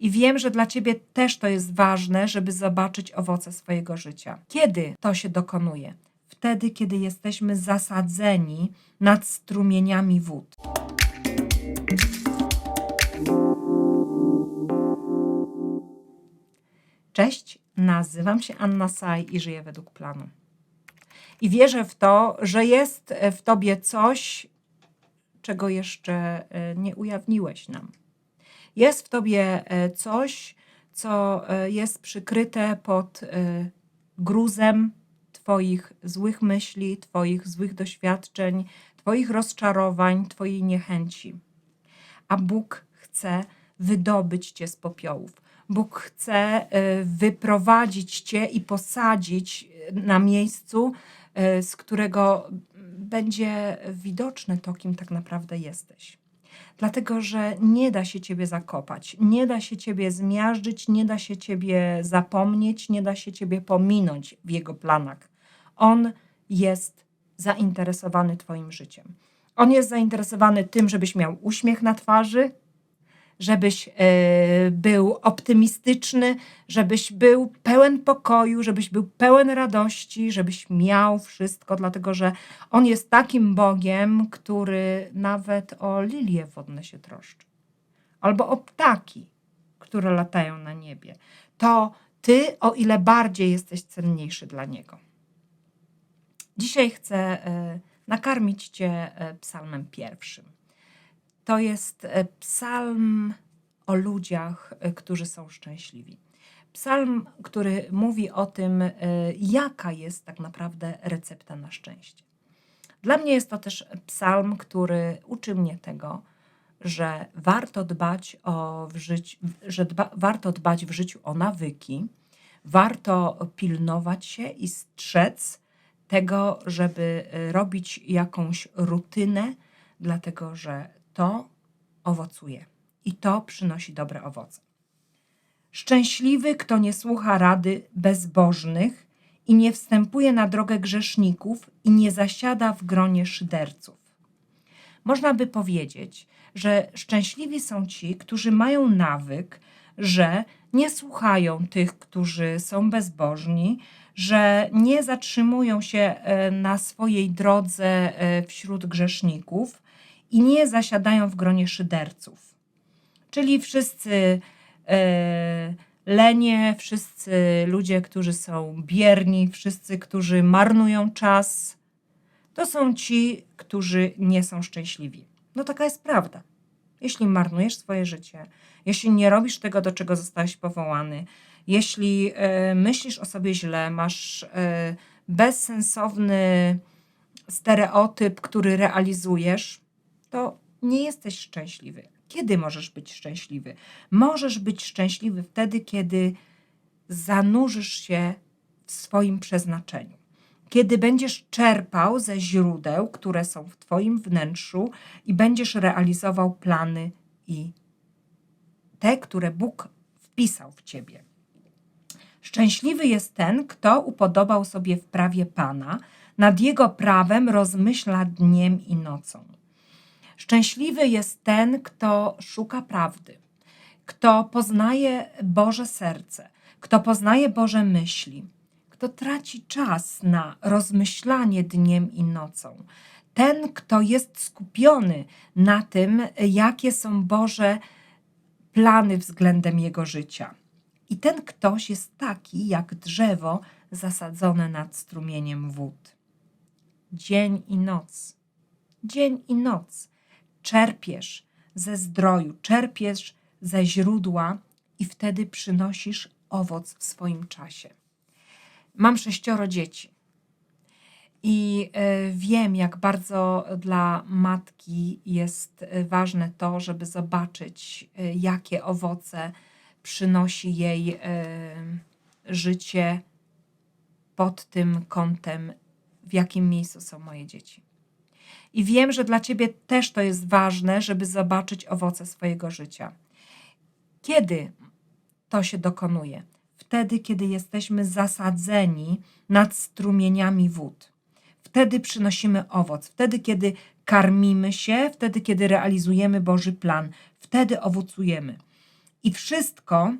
I wiem, że dla ciebie też to jest ważne, żeby zobaczyć owoce swojego życia. Kiedy to się dokonuje? Wtedy, kiedy jesteśmy zasadzeni nad strumieniami wód. Cześć, nazywam się Anna Saj i żyję według planu. I wierzę w to, że jest w tobie coś, czego jeszcze e, nie ujawniłeś nam. Jest w tobie e, coś, co e, jest przykryte pod e, gruzem Twoich złych myśli, Twoich złych doświadczeń, Twoich rozczarowań, Twojej niechęci. A Bóg chce wydobyć Cię z popiołów. Bóg chce wyprowadzić Cię i posadzić na miejscu, z którego będzie widoczne to, kim tak naprawdę jesteś. Dlatego, że nie da się ciebie zakopać, nie da się ciebie zmiażdżyć, nie da się ciebie zapomnieć, nie da się ciebie pominąć w jego planach. On jest zainteresowany twoim życiem. On jest zainteresowany tym, żebyś miał uśmiech na twarzy, żebyś e, był optymistyczny, żebyś był pełen pokoju, żebyś był pełen radości, żebyś miał wszystko, dlatego że On jest takim Bogiem, który nawet o lilie wodne się troszczy, albo o ptaki, które latają na niebie. To ty, o ile bardziej jesteś cenniejszy dla Niego. Dzisiaj chcę e, nakarmić Cię e, psalmem pierwszym. To jest e, psalm o ludziach, e, którzy są szczęśliwi. Psalm, który mówi o tym, e, jaka jest tak naprawdę recepta na szczęście. Dla mnie jest to też psalm, który uczy mnie tego, że warto dbać o w życiu, że dba, warto dbać w życiu o nawyki, warto pilnować się i strzec tego, żeby robić jakąś rutynę, dlatego że to owocuje i to przynosi dobre owoce. Szczęśliwy, kto nie słucha rady bezbożnych i nie wstępuje na drogę grzeszników i nie zasiada w gronie szyderców. Można by powiedzieć, że szczęśliwi są ci, którzy mają nawyk, że nie słuchają tych, którzy są bezbożni, że nie zatrzymują się e, na swojej drodze e, wśród grzeszników i nie zasiadają w gronie szyderców. Czyli wszyscy e, lenie, wszyscy ludzie, którzy są bierni, wszyscy, którzy marnują czas, to są ci, którzy nie są szczęśliwi. No taka jest prawda. Jeśli marnujesz swoje życie, jeśli nie robisz tego, do czego zostałeś powołany, jeśli e, myślisz o sobie źle, masz e, bezsensowny stereotyp, który realizujesz, to nie jesteś szczęśliwy. Kiedy możesz być szczęśliwy? Możesz być szczęśliwy wtedy, kiedy zanurzysz się w swoim przeznaczeniu. Kiedy będziesz czerpał ze źródeł, które są w Twoim wnętrzu i będziesz realizował plany i te, które Bóg wpisał w Ciebie. Szczęśliwy jest ten, kto upodobał sobie w prawie Pana, nad Jego prawem rozmyśla dniem i nocą. Szczęśliwy jest ten, kto szuka prawdy, kto poznaje Boże serce, kto poznaje Boże myśli, kto traci czas na rozmyślanie dniem i nocą. Ten, kto jest skupiony na tym, jakie są Boże plany względem jego życia. I ten ktoś jest taki jak drzewo zasadzone nad strumieniem wód. Dzień i noc, dzień i noc czerpiesz ze zdroju, czerpiesz ze źródła i wtedy przynosisz owoc w swoim czasie. Mam sześcioro dzieci i e, wiem, jak bardzo dla matki jest e, ważne to, żeby zobaczyć, e, jakie owoce przynosi jej życie pod tym kątem, w jakim miejscu są moje dzieci. I wiem, że dla ciebie też to jest ważne, żeby zobaczyć owoce swojego życia. Kiedy to się dokonuje? Wtedy, kiedy jesteśmy zasadzeni nad strumieniami wód. Wtedy przynosimy owoc, wtedy, kiedy karmimy się, wtedy, kiedy realizujemy Boży plan, wtedy owocujemy. i wszystko,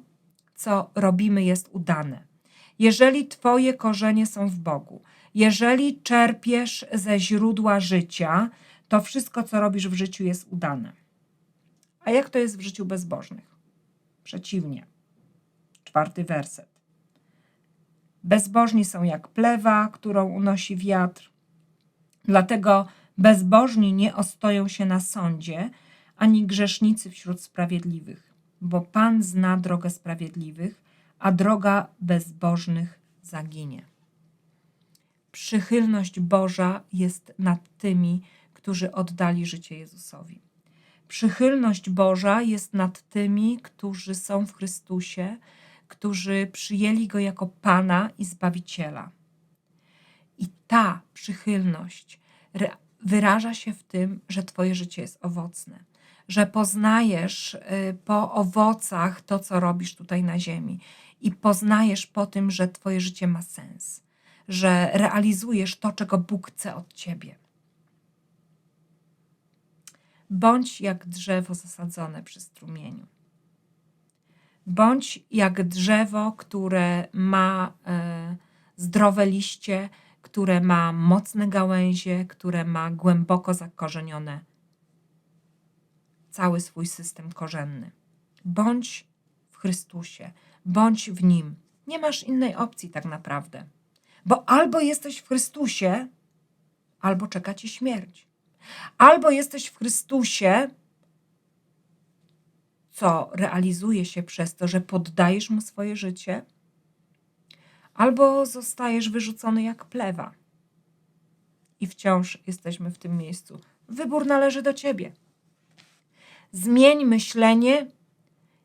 co robimy, jest udane. Jeżeli Twoje korzenie są w Bogu, jeżeli czerpiesz ze źródła życia, to wszystko, co robisz w życiu, jest udane. A jak to jest w życiu bezbożnych? Przeciwnie. Czwarty werset. Bezbożni są jak plewa, którą unosi wiatr. Dlatego bezbożni nie ostoją się na sądzie, ani grzesznicy wśród sprawiedliwych, bo Pan zna drogę sprawiedliwych, a droga bezbożnych zaginie. Przychylność Boża jest nad tymi, którzy oddali życie Jezusowi. Przychylność Boża jest nad tymi, którzy są w Chrystusie, którzy przyjęli Go jako Pana i Zbawiciela. I ta przychylność wyraża się w tym, że Twoje życie jest owocne, że poznajesz y, po owocach to, co robisz tutaj na ziemi i poznajesz po tym, że Twoje życie ma sens, że realizujesz to, czego Bóg chce od Ciebie. Bądź jak drzewo zasadzone przy strumieniu. Bądź jak drzewo, które ma e, zdrowe liście, które ma mocne gałęzie, które ma głęboko zakorzenione cały swój system korzenny. Bądź w Chrystusie, bądź w Nim. Nie masz innej opcji tak naprawdę. Bo albo jesteś w Chrystusie, albo czeka ci śmierć. Albo jesteś w Chrystusie, co realizuje się przez to, że poddajesz mu swoje życie, albo zostajesz wyrzucony jak plewa. I wciąż jesteśmy w tym miejscu. Wybór należy do ciebie. Zmień myślenie,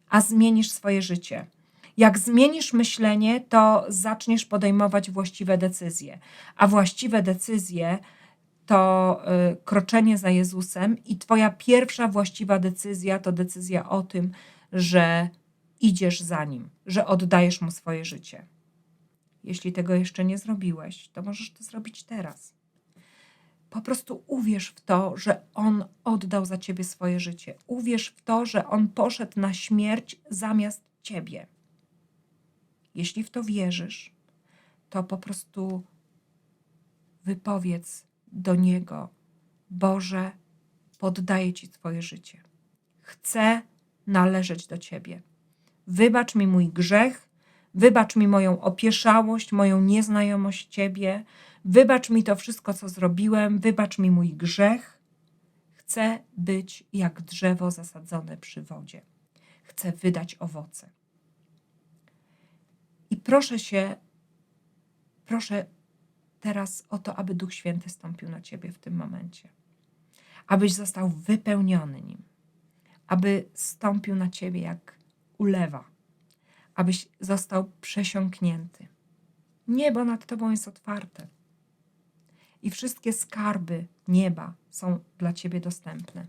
a zmienisz swoje życie. Jak zmienisz myślenie, to zaczniesz podejmować właściwe decyzje, a właściwe decyzje to y, kroczenie za Jezusem, i Twoja pierwsza właściwa decyzja to decyzja o tym, że idziesz za nim, że oddajesz mu swoje życie. Jeśli tego jeszcze nie zrobiłeś, to możesz to zrobić teraz. Po prostu uwierz w to, że on oddał za ciebie swoje życie. Uwierz w to, że on poszedł na śmierć zamiast ciebie. Jeśli w to wierzysz, to po prostu wypowiedz do Niego: Boże, poddaję Ci Twoje życie. Chcę należeć do Ciebie. Wybacz mi mój grzech, wybacz mi moją opieszałość, moją nieznajomość Ciebie, wybacz mi to wszystko, co zrobiłem, wybacz mi mój grzech. Chcę być jak drzewo zasadzone przy wodzie. Chcę wydać owoce. I proszę się, proszę teraz o to, aby Duch Święty stąpił na ciebie w tym momencie. Abyś został wypełniony nim. Aby stąpił na ciebie jak ulewa. Abyś został przesiąknięty. Niebo nad tobą jest otwarte. I wszystkie skarby nieba są dla ciebie dostępne.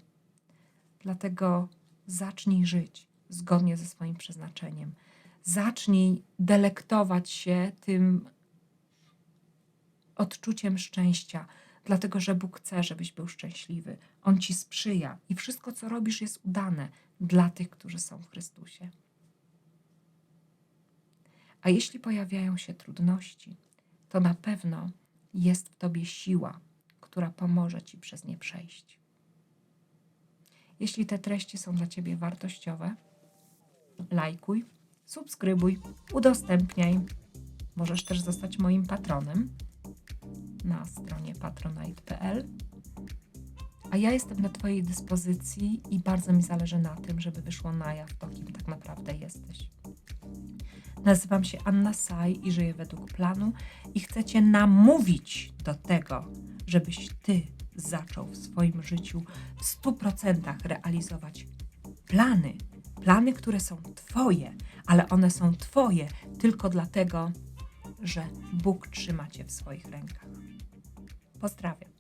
Dlatego zacznij żyć zgodnie ze swoim przeznaczeniem. Zacznij delektować się tym odczuciem szczęścia, dlatego że Bóg chce, żebyś był szczęśliwy. On ci sprzyja i wszystko, co robisz, jest udane dla tych, którzy są w Chrystusie. A jeśli pojawiają się trudności, to na pewno jest w tobie siła, która pomoże ci przez nie przejść. Jeśli te treści są dla ciebie wartościowe, lajkuj, subskrybuj, udostępniaj. Możesz też zostać moim patronem na stronie patronite.pl. A ja jestem na Twojej dyspozycji i bardzo mi zależy na tym, żeby wyszło na jaw to, kim tak naprawdę jesteś. Nazywam się Anna Saj i żyję według planu i chcę Cię namówić do tego, żebyś Ty zaczął w swoim życiu w 100% realizować plany. Plany, które są Twoje, ale one są Twoje tylko dlatego, że Bóg trzyma Cię w swoich rękach. Pozdrawiam.